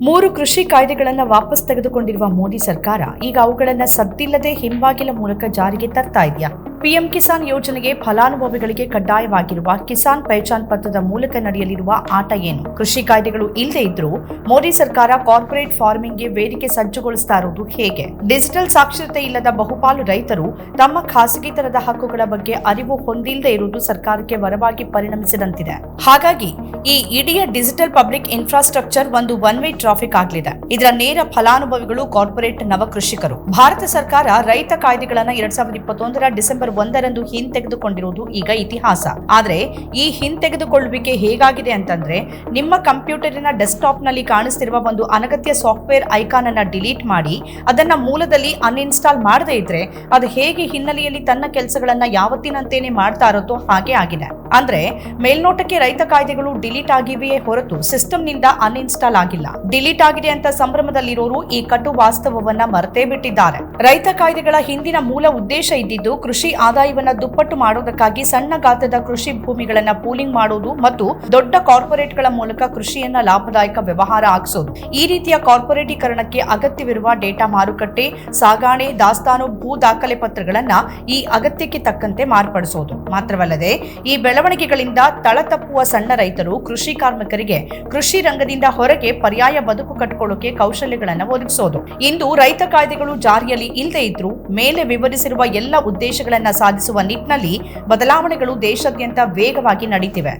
ಮೂರು ಕೃಷಿ ಕಾಯ್ದೆಗಳನ್ನು ವಾಪಸ್ ತೆಗೆದುಕೊಂಡಿರುವ ಮೋದಿ ಸರ್ಕಾರ ಈಗ ಅವುಗಳನ್ನು ಸದ್ದಿಲ್ಲದೆ ಹಿಂಬಾಗಿಲ ಮೂಲಕ ಜಾರಿಗೆ ತರ್ತಾ ಇದೆಯಾ? ಪಿಎಂ ಕಿಸಾನ್ ಯೋಜನೆಗೆ ಫಲಾನುಭವಿಗಳಿಗೆ ಕಡ್ಡಾಯವಾಗಿರುವ ಕಿಸಾನ್ ಪಹಚಾನ್ ಪತ್ರದ ಮೂಲಕ ನಡೆಯಲಿರುವ ಆಟ ಏನು? ಕೃಷಿ ಕಾಯ್ದೆಗಳು ಇಲ್ಲದೆ ಇದ್ರೂ ಮೋದಿ ಸರ್ಕಾರ ಕಾರ್ಪೊರೇಟ್ ಫಾರ್ಮಿಂಗ್ಗೆ ವೇದಿಕೆ ಸಜ್ಜುಗೊಳಿಸ್ತಾ ಇರುವುದು ಹೇಗೆ? ಡಿಜಿಟಲ್ ಸಾಕ್ಷರತೆ ಇಲ್ಲದ ಬಹುಪಾಲು ರೈತರು ತಮ್ಮ ಖಾಸಗಿತನದ ಹಕ್ಕುಗಳ ಬಗ್ಗೆ ಅರಿವು ಹೊಂದಿಲ್ಲದೆ ಇರುವುದು ಸರ್ಕಾರಕ್ಕೆ ವರವಾಗಿ ಪರಿಣಮಿಸಿದಂತಿದೆ. ಹಾಗಾಗಿ ಈ ಇಡೀ ಡಿಜಿಟಲ್ ಪಬ್ಲಿಕ್ ಇನ್ಫ್ರಾಸ್ಟ್ರಕ್ಚರ್ ಒಂದು ಒನ್ ವೇ ಟ್ರಾಫಿಕ್ ಆಗಲಿದೆ. ಇದರ ನೇರ ಫಲಾನುಭವಿಗಳು ಕಾರ್ಪೊರೇಟ್ ನವಕೃಷಿಕರು. ಭಾರತ ಸರ್ಕಾರ ರೈತ ಕಾಯ್ದೆಗಳನ್ನು ಎರಡ್ ಸಾವಿರದ ಇಪ್ಪತ್ತೊಂದರ ಡಿಸೆಂಬರ್ ಒಂದರಂದು ಹಿಂತೆಗೆದುಕೊಂಡಿರುವುದು ಈಗ ಇತಿಹಾಸ. ಆದ್ರೆ ಈ ಹಿಂತೆಗೆದುಕೊಳ್ಳುವಿಕೆ ಹೇಗಾಗಿದೆ ಅಂತಂದ್ರೆ, ನಿಮ್ಮ ಕಂಪ್ಯೂಟರಿನ ಡೆಸ್ಕ್ಟಾಪ್ನಲ್ಲಿ ಕಾಣಿಸ್ತಿರುವ ಒಂದು ಅನಗತ್ಯ ಸಾಫ್ಟ್ವೇರ್ ಐಕಾನ್ ಅನ್ನ ಡಿಲೀಟ್ ಮಾಡಿ, ಅದನ್ನ ಮೂಲದಲ್ಲಿ ಅನ್ಇನ್ಸ್ಟಾಲ್ ಮಾಡದೇ ಇದ್ರೆ ಅದು ಹೇಗೆ ಹಿನ್ನೆಲೆಯಲ್ಲಿ ತನ್ನ ಕೆಲಸಗಳನ್ನ ಯಾವತ್ತಿನಂತೇನೆ ಮಾಡ್ತಾ ಇರುತ್ತೋ ಹಾಗೆ ಆಗಿದೆ. ಅಂದ್ರೆ ಮೇಲ್ನೋಟಕ್ಕೆ ರೈತ ಕಾಯ್ದೆಗಳು ಡಿಲೀಟ್ ಆಗಿವೆಯೇ ಹೊರತು ಸಿಸ್ಟಮ್ನಿಂದ ಅನ್ಇನ್ಸ್ಟಾಲ್ ಆಗಿಲ್ಲ. ಡಿಲೀಟ್ ಆಗಿದೆ ಅಂತ ಸಂಭ್ರಮದಲ್ಲಿರೋರು ಈ ಕಟು ವಾಸ್ತವವನ್ನ ಮರೆತೇ ಬಿಟ್ಟಿದ್ದಾರೆ. ರೈತ ಕಾಯ್ದೆಗಳ ಹಿಂದಿನ ಮೂಲ ಉದ್ದೇಶ ಇದ್ದಿದ್ದು ಕೃಷಿ ಆದಾಯವನ್ನ ದುಪ್ಪಟ್ಟು ಮಾಡೋದಕ್ಕಾಗಿ ಸಣ್ಣ ಗಾತ್ರದ ಕೃಷಿ ಭೂಮಿಗಳನ್ನ ಪೂಲಿಂಗ್ ಮಾಡೋದು ಮತ್ತು ದೊಡ್ಡ ಕಾರ್ಪೊರೇಟ್ಗಳ ಮೂಲಕ ಕೃಷಿಯನ್ನ ಲಾಭದಾಯಕ ವ್ಯವಹಾರ ಆಗಿಸೋದು. ಈ ರೀತಿಯ ಕಾರ್ಪೊರೇಟೀಕರಣಕ್ಕೆ ಅಗತ್ಯವಿರುವ ಡೇಟಾ ಮಾರುಕಟ್ಟೆ, ಸಾಗಾಣೆ, ದಾಸ್ತಾನು, ಭೂ ದಾಖಲೆ ಪತ್ರಗಳನ್ನ ಈ ಅಗತ್ಯಕ್ಕೆ ತಕ್ಕಂತೆ ಮಾರ್ಪಡಿಸೋದು. ಮಾತ್ರವಲ್ಲದೆ ಈ ಬೆಳವಣಿಗೆಗಳಿಂದ ತಳತಪ್ಪುವ ಸಣ್ಣ ರೈತರು, ಕೃಷಿ ಕಾರ್ಮಿಕರಿಗೆ ಕೃಷಿ ರಂಗದಿಂದ ಹೊರಗೆ ಪರ್ಯಾಯ ಬದುಕು ಕಟ್ಟಿಕೊಳ್ಳೋಕೆ ಕೌಶಲ್ಯಗಳನ್ನು ಒದಗಿಸೋದು. ಇಂದು ರೈತ ಕಾಯ್ದೆಗಳು ಜಾರಿಯಲ್ಲಿ ಇಲ್ಲದೇ ಇದ್ರೂ ಮೇಲೆ ವಿವರಿಸಿರುವ ಎಲ್ಲ ಉದ್ದೇಶಗಳನ್ನು ಸಾಧಿಸುವ ನಿಟ್ಟಿನಲ್ಲಿ ಬದಲಾವಣೆಗಳು ದೇಶಾದ್ಯಂತ ವೇಗವಾಗಿ ನಡೀತಿವೆ.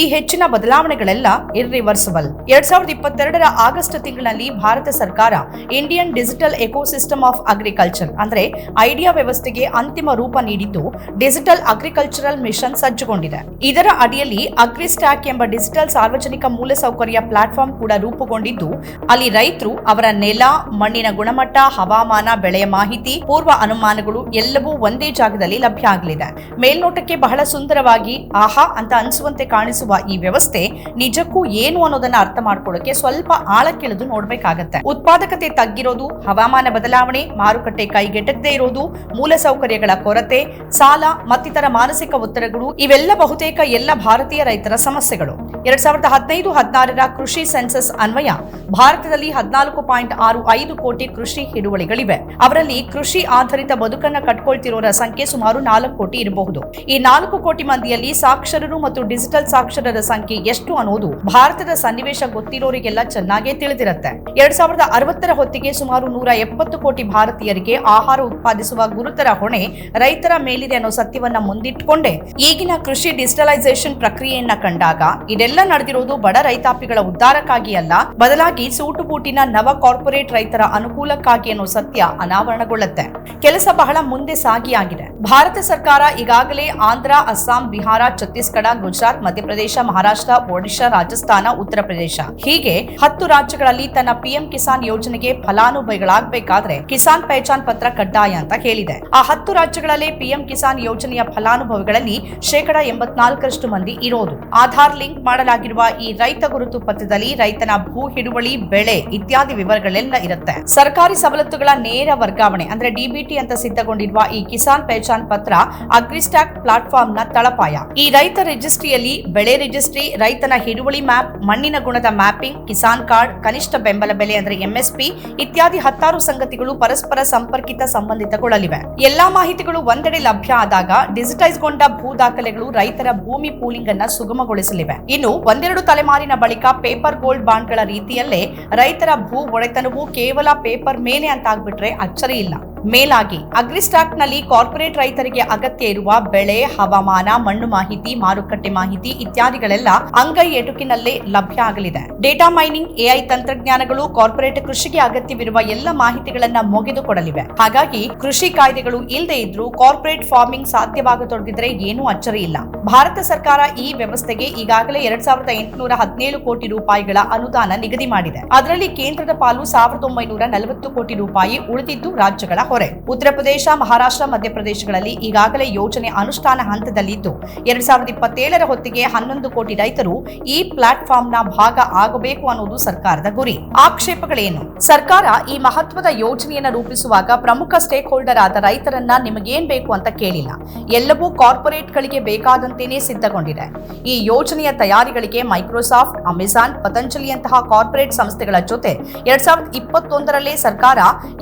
ಈ ಹೆಚ್ಚಿನ ಬದಲಾವಣೆಗಳೆಲ್ಲ ಇರ್ರಿವರ್ಸಿಬಲ್ ಎರಡ್ ಸಾವಿರದ ಇಪ್ಪತ್ತೆರಡರ ಆಗಸ್ಟ್ ತಿಂಗಳಲ್ಲಿ ಭಾರತ ಸರ್ಕಾರ Indian digital ecosystem of agriculture ಅಂದ್ರೆ ಐಡಿಯಾ ವ್ಯವಸ್ಥೆಗೆ ಅಂತಿಮ ರೂಪ ನೀಡಿದ್ದು ಡಿಜಿಟಲ್ ಅಗ್ರಿಕಲ್ಚರಲ್ ಮಿಷನ್ ಸಜ್ಜುಗೊಂಡಿದೆ. ಇದರ ಅಡಿಯಲ್ಲಿ ಅಗ್ರಿಸ್ಟ್ಯಾಕ್ ಎಂಬ ಡಿಜಿಟಲ್ ಸಾರ್ವಜನಿಕ ಮೂಲಸೌಕರ್ಯ ಪ್ಲಾಟ್ಫಾರ್ಮ್ ಕೂಡ ರೂಪುಗೊಂಡಿದ್ದು, ಅಲ್ಲಿ ರೈತರು ಅವರ ನೆಲ, ಮಣ್ಣಿನ ಗುಣಮಟ್ಟ, ಹವಾಮಾನ, ಬೆಳೆಯ ಮಾಹಿತಿ, ಪೂರ್ವ ಅನುಮಾನಗಳು ಎಲ್ಲವೂ ಒಂದೇ ಜಾಗದಲ್ಲಿ ಲಭ್ಯ ಆಗಲಿದೆ. ಮೇಲ್ನೋಟಕ್ಕೆ ಬಹಳ ಸುಂದರವಾಗಿ ಆಹಾ ಅಂತ ಅನಿಸುವಂತೆ ಕಾಣಿಸುವ ಈ ವ್ಯವಸ್ಥೆ ನಿಜಕ್ಕೂ ಏನು ಅನ್ನೋದನ್ನ ಅರ್ಥ ಮಾಡ್ಕೊಳ್ಳೋಕೆ ಸ್ವಲ್ಪ ಆಳಕ್ಕಿಳಿದು ನೋಡ್ಬೇಕಾಗತ್ತೆ. ಉತ್ಪಾದಕತೆ ತಗ್ಗಿರೋದು, ಹವಾಮಾನ ಬದಲಾವಣೆ, ಮಾರುಕಟ್ಟೆ ಕೈಗೆಟಕದೇ ಇರೋದು ಮೂಲಸೌಕರ್ಯಗಳ ಕೊರತೆ, ಸಾಲ, ಮತ್ತಿತರ ಮಾನಸಿಕ ಒತ್ತಡಗಳು, ಇವೆಲ್ಲ ಬಹುತೇಕ ಎಲ್ಲ ಭಾರತೀಯ ರೈತರ ಸಮಸ್ಯೆಗಳು. ಎರಡ್ ಸಾವಿರದ ಹದಿನೈದು, ಹದಿನಾರರ ಕೃಷಿ ಸೆನ್ಸಸ್ ಅನ್ವಯ, ಭಾರತದಲ್ಲಿ ಹದಿನಾಲ್ಕು ಪಾಯಿಂಟ್ ಆರು ಐದು ಕೋಟಿ ಕೃಷಿ ಹಿಡುವಳಿಗಳಿವೆ. ಅವರಲ್ಲಿ ಕೃಷಿ ಆಧಾರಿತ ಬದುಕನ್ನ ಕಟ್ಕೊಳ್ತಿರೋರ ಸಂಖ್ಯೆ ಸುಮಾರು ನಾಲ್ಕು ಕೋಟಿ ಇರಬಹುದು. ಈ ನಾಲ್ಕು ಕೋಟಿ ಮಂದಿಯಲ್ಲಿ ಸಾಕ್ಷರರು ಮತ್ತು ಡಿಜಿಟಲ್ ಸಾಕ್ಷರರ ಸಂಖ್ಯೆ ಎಷ್ಟು ಅನ್ನೋದು ಭಾರತದ ಸನ್ನಿವೇಶ ಗೊತ್ತಿರೋರಿಗೆಲ್ಲ ಚೆನ್ನಾಗೇ ತಿಳಿದಿರುತ್ತೆ. ಎರಡ್ ಸಾವಿರದ ಅರವತ್ತರ ಹೊತ್ತಿಗೆ ಸುಮಾರು ನೂರ ಎಪ್ಪತ್ತು ಕೋಟಿ ಭಾರತೀಯರಿಗೆ ಆಹಾರ ಉತ್ಪಾದಿಸುವ ಗುರುತರ ಹೊಣೆ ರೈತರ ಮೇಲಿದೆ ಅನ್ನೋ ಸತ್ಯವನ್ನ ಮುಂದಿಟ್ಟುಕೊಂಡೇ ಈಗಿನ ಕೃಷಿ ಡಿಜಿಟಲೈಸೇಷನ್ ಪ್ರಕ್ರಿಯೆಯನ್ನ ಕಂಡಾಗ ಇದೆಲ್ಲ ನಡೆದಿರೋದು ಬಡ ರೈತಾಪಿಗಳ ಉದ್ಧಾರಕ್ಕಾಗಿ ಅಲ್ಲ, ಬದಲಾಗಿ ಸೂಟುಬೂಟಿನ ನವ ಕಾರ್ಪೊರೇಟ್ ರೈತರ ಅನುಕೂಲಕ್ಕಾಗಿ ಅನ್ನೋ ಸತ್ಯ ಅನಾವರಣಗೊಳ್ಳುತ್ತೆ. ಕೆಲಸ ಬಹಳ ಮುಂದೆ ಸಾಗಿ ಆಗಿದೆ ಭಾರತ ಸರ್ಕಾರ ಈಗಾಗಲೇ ಆಂಧ್ರ, ಅಸ್ಸಾಂ, ಬಿಹಾರ, ಛತ್ತೀಸ್ಗಢ, ಗುಜರಾತ್ ಮಧ್ಯಪ್ರದೇಶ, ಮಹಾರಾಷ್ಟ್ರ, ಒಡಿಶಾ, ರಾಜಸ್ಥಾನ, ಉತ್ತರ ಪ್ರದೇಶ. ಹೀಗೆ ಹತ್ತು ರಾಜ್ಯಗಳಲ್ಲಿ ತನ್ನ ಪಿಎಂ ಕಿಸಾನ್ ಯೋಜನೆಗೆ ಫಲಾನುಭವಿಗಳಾಗಬೇಕಾದ್ರೆ ಕಿಸಾನ್ ಪಹಚಾನ್ ಪತ್ರ ಕಡ್ಡಾಯ ಅಂತ ಹೇಳಿದೆ. ಆ ಹತ್ತು ರಾಜ್ಯಗಳಲ್ಲಿ ಪಿಎಂ ಕಿಸಾನ್ ಯೋಜನೆಯ ಫಲಾನುಭವಿಗಳಲ್ಲಿ ಶೇಕಡ ಎಂಬತ್ನಾಲ್ಕರಷ್ಟು ಮಂದಿ ಇರೋದು. ಆಧಾರ್ ಲಿಂಕ್ ಮಾಡಲಾಗಿರುವ ಈ ರೈತ ಗುರುತು ಪತ್ರದಲ್ಲಿ ರೈತನ ಭೂ ಹಿಡುವಳಿ, ಬೆಳೆ ಇತ್ಯಾದಿ ವಿವರಗಳೆಲ್ಲ ಇರುತ್ತೆ. ಸರ್ಕಾರಿ ಸವಲತ್ತುಗಳ ನೇರ ವರ್ಗಾವಣೆ ಅಂದ್ರೆ ಡಿಬಿಟಿ ಅಂತ ಸಿದ್ಧಗೊಂಡಿರುವ ಈ ಕಿಸಾನ್ ಪಹಚಾನ್ ಪತ್ರ ಅಗ್ರಿಸ್ಟಾಕ್ ಪ್ಲಾಟ್ಫಾರ್ಮ್ನ ತಳಪಾಯ. ಈ ರೈತ ರಿಜಿಸ್ಟ್ರಿಯಲ್ಲಿ ಬೆಳೆ ರಿಜಿಸ್ಟ್ರಿ, ರೈತನ ಹಿಡುವಳಿ ಮ್ಯಾಪ್, ಮಣ್ಣಿನ ಗುಣದ ಮ್ಯಾಪಿಂಗ್, ಕಿಸಾನ್ ಕಾರ್ಡ್, ಕನಿಷ್ಠ ಬೆಂಬಲ ಬೆಲೆ ಅಂದ್ರೆ ಎಂಎಸ್ಪಿ ಇತ್ಯಾದಿ ಹತ್ತಾರು ಸಂಗತಿಗಳು ಪರಸ್ಪರ ಸಂಪರ್ಕಿತ ಸಂಬಂಧಿತಗೊಳ್ಳಲಿವೆ. ಎಲ್ಲಾ ಮಾಹಿತಿಗಳು ಒಂದೆಡೆ ಲಭ್ಯ ಆದಾಗ ಡಿಜಿಟೈಸ್ಗೊಂಡ ಭೂ ದಾಖಲೆಗಳು ರೈತರ ಭೂಮಿ ಪೂಲಿಂಗ್ ಅನ್ನ ಸುಗಮಗೊಳಿಸಲಿವೆ. ಇನ್ನು ಒಂದೆರಡು ತಲೆಮಾರಿನ ಬಳಿಕ ಪೇಪರ್ ಗೋಲ್ಡ್ ಬಾಂಡ್ಗಳ ರೀತಿಯಲ್ಲೇ ರೈತರ ಭೂ ಒಡೆತನವು ಕೇವಲ ಪೇಪರ್ ಮೇಲೆ ಅಂತ ಆಗ್ಬಿಟ್ರೆ ಅಚ್ಚರಿ ಇಲ್ಲ. ಮೇಲಾಗಿ ಅಗ್ರಿಸ್ಟಾಕ್ನಲ್ಲಿ ಕಾರ್ಪೊರೇಟ್ ರೈತರಿಗೆ ಅಗತ್ಯ ಇರುವ ಬೆಳೆ, ಹವಾಮಾನ, ಮಣ್ಣು ಮಾಹಿತಿ, ಮಾರುಕಟ್ಟೆ ಮಾಹಿತಿ ಇತ್ಯಾದಿಗಳೆಲ್ಲ ಅಂಗೈ ಎಟುಕಿನಲ್ಲೇ ಲಭ್ಯ ಆಗಲಿದೆ. ಡೇಟಾ ಮೈನಿಂಗ್, ಎಐ ತಂತ್ರಜ್ಞಾನಗಳು ಕಾರ್ಪೊರೇಟ್ ಕೃಷಿಗೆ ಅಗತ್ಯವಿರುವ ಎಲ್ಲ ಮಾಹಿತಿಗಳನ್ನ ಮುಗಿದುಕೊಡಲಿವೆ. ಹಾಗಾಗಿ ಕೃಷಿ ಕಾಯ್ದೆಗಳು ಇಲ್ಲದೆ ಇದ್ರೂ ಕಾರ್ಪೊರೇಟ್ ಫಾರ್ಮಿಂಗ್ ಸಾಧ್ಯವಾಗತೊಡಗಿದ್ರೆ ಏನೂ ಅಚ್ಚರಿ ಇಲ್ಲ. ಭಾರತ ಸರ್ಕಾರ ಈ ವ್ಯವಸ್ಥೆಗೆ ಈಗಾಗಲೇ ಎರಡ್ ಸಾವಿರದ ಎಂಟುನೂರ ಹದಿನೇಳು ಕೋಟಿ ರೂಪಾಯಿಗಳ ಅನುದಾನ ನಿಗದಿ ಮಾಡಿದೆ. ಅದರಲ್ಲಿ ಕೇಂದ್ರದ ಪಾಲು ಸಾವಿರದ ಒಂಬೈನೂರ ನಲವತ್ತು ಕೋಟಿ ರೂಪಾಯಿ ಉಳಿದಿದ್ದು ರಾಜ್ಯಗಳ ಹೊರೆ. ಉತ್ತರ ಪ್ರದೇಶ, ಮಹಾರಾಷ್ಟ್ರ, ಮಧ್ಯಪ್ರದೇಶಗಳಲ್ಲಿ ಈಗಾಗಲೇ ಯೋಜನೆ ಅನುಷ್ಠಾನ ಹಂತದಲ್ಲಿದ್ದು, ಎರಡ್ ಸಾವಿರದ ಇಪ್ಪತ್ತೇಳರ ಹೊತ್ತಿಗೆ ಹನ್ನೊಂದು ಕೋಟಿ ರೈತರು ಈ ಪ್ಲಾಟ್ಫಾರ್ಮ್ನ ಭಾಗ ಆಗಬೇಕು ಅನ್ನೋದು ಸರ್ಕಾರದ ಗುರಿ. ಆಕ್ಷೇಪಗಳೇನು? ಸರ್ಕಾರ ಈ ಮಹತ್ವದ ಯೋಜನೆಯನ್ನು ರೂಪಿಸುವಾಗ ಪ್ರಮುಖ ಸ್ಟೇಕ್ ಹೋಲ್ಡರ್ ಆದ ರೈತರನ್ನ ನಿಮಗೇನ್ ಬೇಕು ಅಂತ ಕೇಳಿಲ್ಲ. ಎಲ್ಲವೂ ಕಾರ್ಪೊರೇಟ್ಗಳಿಗೆ ಬೇಕಾದಂತೇನೆ ಸಿದ್ಧಗೊಂಡಿದೆ. ಈ ಯೋಜನೆಯ ತಯಾರಿಗಳಿಗೆ ಮೈಕ್ರೋಸಾಫ್ಟ್, ಅಮೆಜಾನ್ ಪತಂಜಲಿಯಂತಹ ಕಾರ್ಪೊರೇಟ್ ಸಂಸ್ಥೆಗಳ ಜೊತೆ ಎರಡ್ ಸಾವಿರದ ಇಪ್ಪತ್ತೊಂದರಲ್ಲೇ ಸರ್ಕಾರ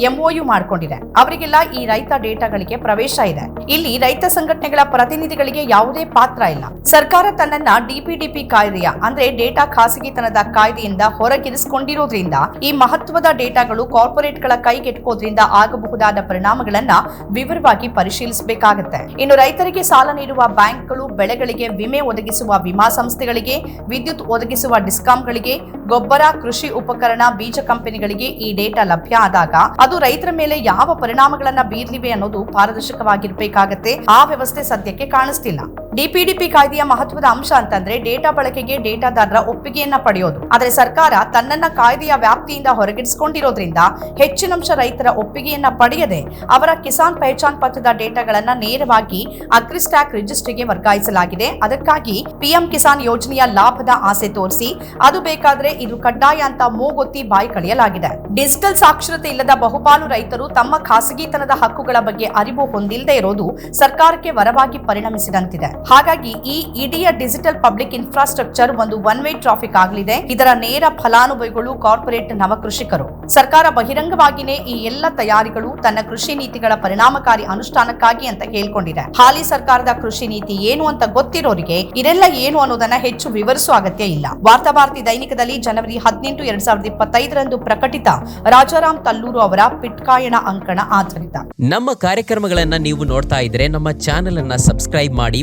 ಎಂಒಯು ಮಾಡಿಕೊಂಡಿದೆ. ಅವರಿಗೆಲ್ಲ ಈ ರೈತ ಡೇಟಾಗಳಿಗೆ ಪ್ರವೇಶ ಇದೆ. ಇಲ್ಲಿ ರೈತ ಸಂಘಟನೆಗಳ ಪ್ರತಿನಿಧಿಗಳಿಗೆ ಯಾವುದೇ ಪಾತ್ರ ಇಲ್ಲ. ಸರ್ಕಾರ ತನ್ನನ್ನ ಡಿಪಿಡಿಪಿ ಕಾಯ್ದೆಯ, ಅಂದ್ರೆ ಡೇಟಾ ಖಾಸಗಿತನದ ಕಾಯ್ದೆಯಿಂದ ಹೊರಗಿರಿಸಿಕೊಂಡಿರೋದ್ರಿಂದ, ಈ ಮಹತ್ವದ ಡೇಟಾಗಳು ಕಾರ್ಪೊರೇಟ್ಗಳ ಕೈಗೆಟುಕೋದ್ರಿಂದ ಆಗಬಹುದಾದ ಪರಿಣಾಮಗಳನ್ನ ವಿವರವಾಗಿ ಪರಿಶೀಲಿಸಬೇಕಾಗುತ್ತೆ. ಇನ್ನು ರೈತರಿಗೆ ಸಾಲ ನೀಡುವ ಬ್ಯಾಂಕ್ಗಳು ಬೆಳೆಗಳಿಗೆ ವಿಮೆ ಒದಗಿಸುವ ವಿಮಾ ಸಂಸ್ಥೆಗಳಿಗೆ, ವಿದ್ಯುತ್ ಒದಗಿಸುವ ಡಿಸ್ಕಾಂಗಳಿಗೆ, ಗೊಬ್ಬರ, ಕೃಷಿ ಉಪಕರಣ, ಬೀಜ ಕಂಪನಿಗಳಿಗೆ ಈ ಡೇಟಾ ಲಭ್ಯ ಆದಾಗ ಅದು ರೈತರ ಮೇಲೆ ಯಾವ ಪರಿಣಾಮಗಳನ್ನ ಬೀರ್ಲಿವೆ ಅನ್ನೋದು ಪಾರದರ್ಶಕವಾಗಿರ್ಬೇಕಾಗತ್ತೆ. ಆ ವ್ಯವಸ್ಥೆ ಸದ್ಯಕ್ಕೆ ಕಾಣಿಸ್ತಿಲ್ಲ. ಡಿಪಿಡಿಪಿ ಕಾಯ್ದೆಯ ಮಹತ್ವದ ಅಂಶ ಅಂತಂದ್ರೆ ಡೇಟಾ ಬಳಕೆಗೆ ಡೇಟಾದಾರರ ಒಪ್ಪಿಗೆಯನ್ನ ಪಡೆಯೋದು. ಆದರೆ ಸರ್ಕಾರ ತನ್ನನ್ನ ಕಾಯ್ದೆಯ ವ್ಯಾಪ್ತಿಯಿಂದ ಹೊರಗಿಡಿಸಿಕೊಂಡಿರೋದ್ರಿಂದ ಹೆಚ್ಚಿನಂಶ ರೈತರ ಒಪ್ಪಿಗೆಯನ್ನ ಪಡೆಯದೆ ಅವರ ಕಿಸಾನ್ ಪಹಚಾನ್ ಪತ್ರದ ಡೇಟಾಗಳನ್ನ ನೇರವಾಗಿ ಅಗ್ರಿಸ್ಟ್ಯಾಕ್ ರಿಜಿಸ್ಟ್ರಿಗೆ ವರ್ಗಾಯಿಸಲಾಗಿದೆ. ಅದಕ್ಕಾಗಿ ಪಿಎಂ ಕಿಸಾನ್ ಯೋಜನೆಯ ಲಾಭದ ಆಸೆ ತೋರಿಸಿ ಅದು ಬೇಕಾದ್ರೆ ಇದು ಕಡ್ಡಾಯ ಅಂತ ಮೂಗೊತ್ತಿ ಬಾಯಿ ಕಳೆಯಲಾಗಿದೆ. ಡಿಜಿಟಲ್ ಸಾಕ್ಷರತೆ ಇಲ್ಲದ ಬಹುಪಾಲು ರೈತರು ತಮ್ಮ ಖಾಸಗಿತನದ ಹಕ್ಕುಗಳ ಬಗ್ಗೆ ಅರಿವು ಹೊಂದಿಲ್ಲದೆ ಇರೋದು ಸರ್ಕಾರಕ್ಕೆ ವರವಾಗಿ ಪರಿಣಮಿಸಿದಂತಿದೆ. ಹಾಗಾಗಿ ಈ ಇಡಿಯ ಡಿಜಿಟಲ್ ಪಬ್ಲಿಕ್ ಇನ್ಫ್ರಾಸ್ಟ್ರಕ್ಚರ್ ಒಂದು ಒನ್ ವೇ ಟ್ರಾಫಿಕ್ ಆಗಲಿದೆ. ಇದರ ನೇರ ಫಲಾನುಭವಿಗಳು ಕಾರ್ಪೊರೇಟ್ ನವಕೃಷಿಕರು. ಸರ್ಕಾರ ಬಹಿರಂಗವಾಗಿನೇ ಈ ಎಲ್ಲ ತಯಾರಿಗಳು ತನ್ನ ಕೃಷಿ ನೀತಿಗಳ ಪರಿಣಾಮಕಾರಿ ಅನುಷ್ಠಾನಕ್ಕಾಗಿ ಅಂತ ಹೇಳ್ಕೊಂಡಿದೆ. ಹಾಲಿ ಸರ್ಕಾರದ ಕೃಷಿ ನೀತಿ ಏನು ಅಂತ ಗೊತ್ತಿರೋರಿಗೆ ಇದೆಲ್ಲ ಏನು ಅನ್ನೋದನ್ನ ಹೆಚ್ಚು ವಿವರಿಸುವ ಅಗತ್ಯ ಇಲ್ಲ. ವಾರ್ತಾ ಭಾರತಿ ದೈನಿಕದಲ್ಲಿ ಜನವರಿ ಹದಿನೆಂಟು ಎರಡ್ ಸಾವಿರದ ಇಪ್ಪತ್ತೈದರಂದು ಪ್ರಕಟಿತ ರಾಜಾರಾಮ್ ತಲ್ಲೂರು ಅವರ ಪಿಟ್ಕಾಯಣ ಅಂಕಣ ಆಧಾರಿತ. ನಮ್ಮ ಕಾರ್ಯಕ್ರಮಗಳನ್ನ ನೀವು ನೋಡ್ತಾ ಇದ್ರೆ ನಮ್ಮ ಚಾನೆಲ್ ಅನ್ನ ಸಬ್ಸ್ಕ್ರೈಬ್ ಮಾಡಿ